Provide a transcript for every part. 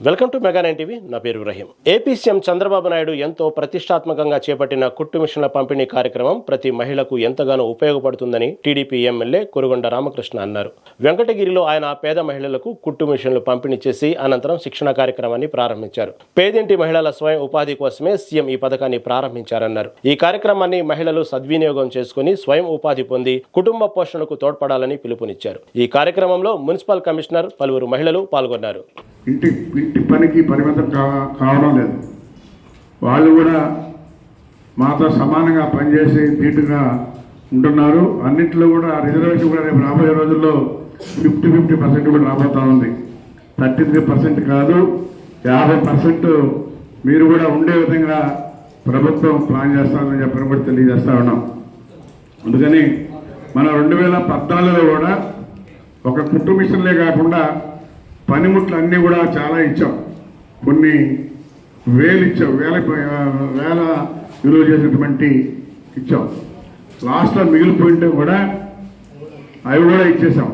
Welcome to mega nine TV. నా పేరు Rahim. AP CM Chandrababu Naidu ఎంతో ప్రతిష్టాత్మకంగా చేపట్టిన కుట్టు మిషన్ల పంపిణీ కార్యక్రమం ప్రతి మహిళకు ఎంతగానో ఉపయోగపడుతుందని టీడీపీ ఎమ్మెల్యే కురుగొండ రామకృష్ణ అన్నారు. వెంకటగిరిలో ఆయన పేద మహిళలకు కుట్టు మిషన్లు పంపిణీ చేసి అనంతరం శిక్షణ కార్యక్రమాన్ని ప్రారంభించారు. పేదింటి మహిళల స్వయం ఉపాధి కోసమే సీఎం ఈ పథకాన్ని ప్రారంభించారన్నారు. ఈ కార్యక్రమాన్ని మహిళలు సద్వినియోగం చేసుకుని స్వయం ఉపాధి పొంది కుటుంబ పోషణకు తోడ్పడాలని పిలుపునిచ్చారు. ఈ కార్యక్రమంలో మున్సిపల్ కమిషనర్ పలువురు మహిళలు పాల్గొన్నారు. ఇంటి ఇంటి పనికి పరిమితం కావడం లేదు. వాళ్ళు కూడా మాతో సమానంగా పనిచేసి ధీటుగా ఉంటున్నారు. అన్నింటిలో కూడా రిజర్వేషన్ కూడా రేపు రాబోయే రోజుల్లో ఫిఫ్టీ ఫిఫ్టీ పర్సెంట్ కూడా రాబోతూ ఉంది. థర్టీ త్రీ పర్సెంట్ కాదు యాభై పర్సెంట్ మీరు కూడా ఉండే విధంగా ప్రభుత్వం ప్లాన్ చేస్తామని చెప్పని కూడా తెలియజేస్తా ఉన్నాం. అందుకని మన రెండు వేల పద్నాలుగులో కూడా ఒక కుటుంబ మిషన్లే కాకుండా పనిముట్లు అన్నీ కూడా చాలా ఇచ్చాం. కొన్ని వేలు ఇచ్చాం వేల వేల విలువ చేసినటువంటి ఇచ్చాం. లాస్ట్లో మిగిలిపోయింటే కూడా అవి కూడా ఇచ్చేసాం.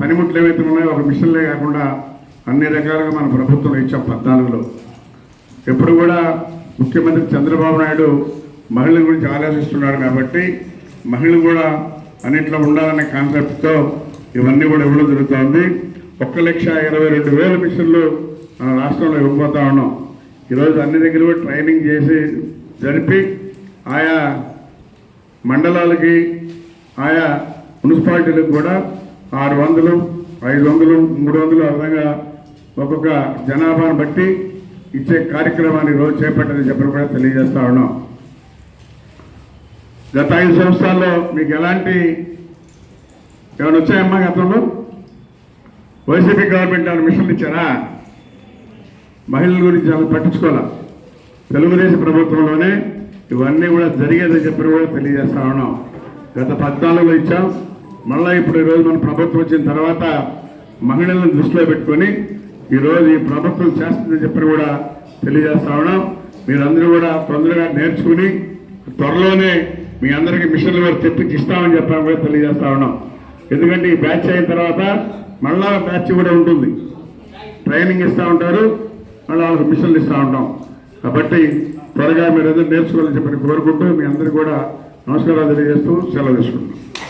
పనిముట్లు ఏవైతే ఉన్నాయో ఒక మిషన్లే కాకుండా అన్ని రకాలుగా మన ప్రభుత్వం ఇచ్చాం పద్నాలుగులో. ఎప్పుడు కూడా ముఖ్యమంత్రి చంద్రబాబు నాయుడు మహిళల గురించి ఆలోచిస్తున్నాడు కాబట్టి మహిళలు కూడా అన్నిట్లో ఉండాలనే కాన్సెప్ట్తో ఇవన్నీ కూడా ఇవ్వడం జరుగుతోంది. ఒక్క లక్ష ఇరవై రెండు వేల మిషన్లు మన రాష్ట్రంలో ఇవ్వబోతా ఉన్నాం. ఈరోజు అన్ని దగ్గర కూడా ట్రైనింగ్ చేసి జరిపి ఆయా మండలాలకి ఆయా మున్సిపాలిటీలకు కూడా ఆరు వందలు ఐదు వందలు మూడు వందలు ఆ విధంగా ఒక్కొక్క జనాభాను బట్టి ఇచ్చే కార్యక్రమాన్ని రోజు చేపట్టని చెప్పని కూడా తెలియజేస్తా ఉన్నాం. గత ఐదు సంవత్సరాల్లో మీకు ఎలాంటి ఏమైనా వచ్చాయమ్మా గతంలో? వైసీపీ గవర్నమెంట్ ఏమైనా మిషన్లు ఇచ్చారా? మహిళల గురించి అలా పట్టించుకోవాలా? తెలుగుదేశం ప్రభుత్వంలోనే ఇవన్నీ కూడా జరిగేదని చెప్పి కూడా తెలియజేస్తా ఉన్నాం. గత పద్నాలుగులో ఇచ్చాం. మళ్ళీ ఇప్పుడు ఈరోజు మన ప్రభుత్వం వచ్చిన తర్వాత మహిళలను దృష్టిలో పెట్టుకొని ఈరోజు ఈ ప్రభుత్వం చేస్తుందని చెప్పి కూడా తెలియజేస్తా ఉన్నాం. మీరందరూ కూడా తొందరగా నేర్చుకుని త్వరలోనే మీ అందరికీ మిషన్లు కూడా తెప్పించి ఇస్తామని చెప్పాము కూడా తెలియజేస్తా ఉన్నాం. ఎందుకంటే ఈ బ్యాచ్ అయిన తర్వాత మళ్ళా బ్యాచ్ కూడా ఉంటుంది. ట్రైనింగ్ ఇస్తూ ఉంటారు. మళ్ళీ వాళ్ళకి మిషన్లు ఇస్తూ ఉంటాం. కాబట్టి త్వరగా మీరు ఏదో నేర్చుకోవాలని చెప్పని కోరుకుంటూ మీ అందరికీ కూడా నమస్కారాలు తెలియజేస్తూ సెలవు తీసుకుంటున్నాం.